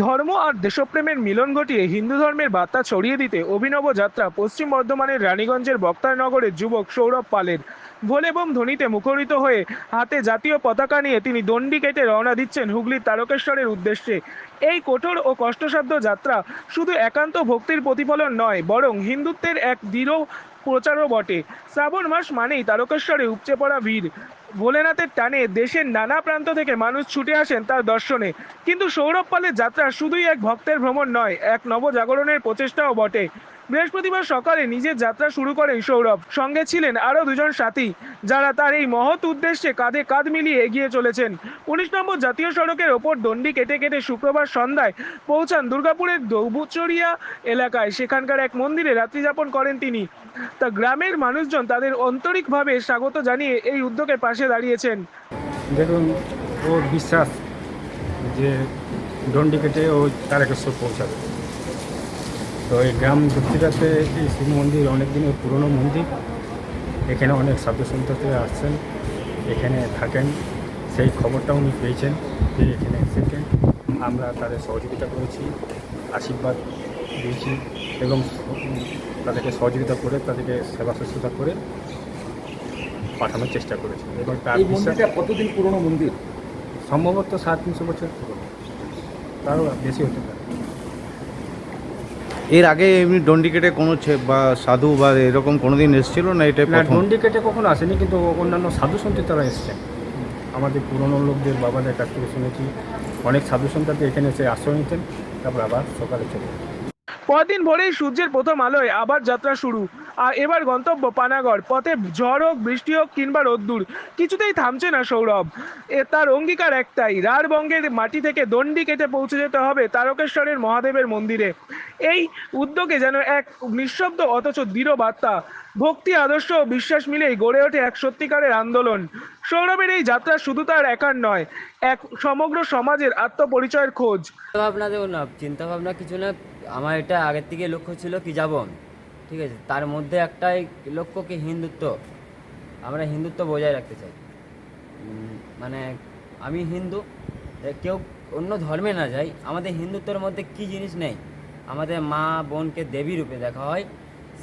ধর্ম আর দেশপ্রেমের মিলন ঘটিয়ে হিন্দু ধর্মের বার্তা ছড়িয়ে দিতে অভিনব যাত্রা পশ্চিম বর্ধমানের রানীগঞ্জের বক্তারনগরের যুবক সৌরভ পালের। ভোলে বোম ধ্বনিতে মুখরিত হয়ে হাতে জাতীয় পতাকা নিয়ে তিনি দণ্ডি কেটে রওনা দিচ্ছেন হুগলির তারকেশ্বরের উদ্দেশ্যে। এই কঠোর ও কষ্টসাধ্য যাত্রা শুধু একান্ত ভক্তির প্রতিফলন নয়, বরং হিন্দুত্বের এক দৃঢ় প্রচারও বটে। শ্রাবণ মাস মানেই তারকেশ্বরে উপচে পড়া ভিড়। ভোলেনাথের টানে দেশের নানা প্রান্ত থেকে মানুষ ছুটে আসেন তার দর্শনে। কিন্তু সৌরভ পালের যাত্রা শুধুই এক ভক্তের ভ্রমণ নয়, এক নবজাগরণের প্রচেষ্টাও বটে। বৃহস্পতিবার সকালে নিজের যাত্রা শুরু করেন সৌরভ। সঙ্গে ছিলেন আরও দুজন সাথী, যারা তার এই মহৎ উদ্দেশ্যে কাঁধে কাঁধ মিলিয়ে এগিয়ে চলেছেন। উনিশ নম্বর জাতীয় সড়কের ওপর দণ্ডি কেটে কেটে শুক্রবার সন্ধ্যায় পৌঁছান দুর্গাপুরের দৌবুচরিয়া এলাকায়। সেখানকার এক মন্দিরে রাত্রিযাপন করেন তিনি। তা গ্রামের মানুষজন তাদের আন্তরিকভাবে স্বাগত জানিয়ে এই উদ্যোগের পাশে দাঁড়িয়েছেন। দেখুন, ওর বিশ্বাস যে ডন্ডি কেটে ও তারকেশ্বর পৌঁছাবে। তো এই গ্রাম দক্ষিণাতে এই শিব মন্দির অনেক দিনের পুরনো মন্দির। এখানে অনেক সাধু সন্ততিরা আসছেন এখানে থাকেন। সেই খবরটা উনি পেয়েছেন যে এখানে এসেছেন। আমরা তাদের সহযোগিতা করেছি আশীর্বাদ দিয়েছি এবং তাদেরকে সহযোগিতা করে তাদেরকে সেবা শুশ্রূষা করে পাঠানোর চেষ্টা করেছি। এবং তার মন্দিরটা কতদিন পুরনো মন্দির? সম্ভবত সাড়ে তিনশো বছর পুরনো। তারও বেশি হতে পারে। এর আগে এমনি ডন্ডিকেটে কোনো ছে- বা সাধু বা এরকম কোনো দিন এসেছিল না এটা না প্রথম? ডন্ডি কেটে কখনো আসেনি কিন্তু অন্যান্য সাধু সন্তি তারা এসছেন আমাদের পুরনো লোকদের বাবাদের কাছ থেকে শুনেছি অনেক সাধু সন্তানদের এখানে এসে আশ্রয় নিতেন তারপর আবার সকালে চলে। পরদিন ভোরেই সূর্যের প্রথম আলোয় আবার যাত্রা শুরু। আর এবার গন্তব্য পানাগড়। পথে ঝড় হোক, বৃষ্টি হোক কিংবা রোদ্দুর কিছুতেই থামছে না সৌরভ। এ তার অঙ্গীকার একটাই রাঢ়বঙ্গের মাটি থেকে দণ্ডি কেটে পৌঁছে যেতে হবে তারকেশ্বরের মহাদেবের মন্দিরে। এই উদ্যোগে যেন এক নিঃশব্দ অথচ দৃঢ় বার্তা, ভক্তি, আদর্শ ও বিশ্বাস মিলেই গড়ে ওঠে এক সত্যিকারের আন্দোলন। সৌরভের এই যাত্রা শুধু তার একার নয়, এক সমগ্র সমাজের আত্মপরিচয়ের খোঁজ। ভাবনা না, চিন্তা ভাবনা কিছু না, আমার এটা আগের থেকে লক্ষ্য ছিল কি যাব ঠিক আছে? তার মধ্যে একটাই লক্ষ্য কি হিন্দুত্ব? আমরা হিন্দুত্ব বজায় রাখতে চাই। মানে আমি হিন্দু কেউ অন্য ধর্মে না যাই, আমাদের হিন্দুত্বের মধ্যে কি জিনিস নেই? আমাদের মা বোনকে দেবী রূপে দেখা হয়।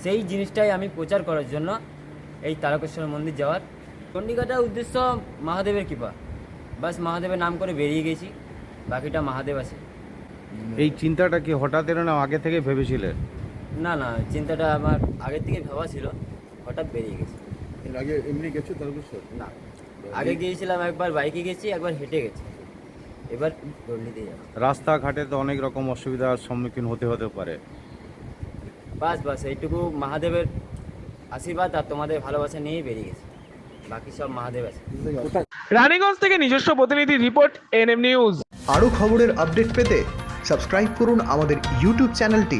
সেই জিনিসটাই আমি প্রচার করার জন্য এই তারকেশ্বর মন্দির যাওয়ার চণ্ডীঘাটার উদ্দেশ্য মহাদেবের কৃপা। বাস মহাদেবের নাম করে বেরিয়ে গেছি, বাকিটা মহাদেব আছে। এই চিন্তাটা কি হঠাৎ এলো না আগে থেকে ভেবেছিলেন না না চিন্তাটা আমার আগের থেকে ভাবা ছিল হঠাৎ বেরিয়ে গেছে। এর আগে এমনি গেছো তারকেশ্বর না। আগে গিয়েছিলাম একবার বাইকে গেছি একবার হেঁটে গেছি। এবার দৌড়লিতে যাব। রাস্তাঘাটে তো অনেক রকম অসুবিধার সম্মুখীন হতে হতে পারে। বাস বাস এইটুকু মহাদেবের আশীর্বাদ আর তোমাদের ভালোবাসা নিয়েই বেরিয়ে গেছে। বাকি সব মহাদেব আছে। রানীগঞ্জ থেকে নিজস্ব প্রতিনিধি রিপোর্ট এনএম নিউজ। আরও খবরের আপডেট পেতে সাবস্ক্রাইব করুন আমাদের ইউটিউব চ্যানেলটি।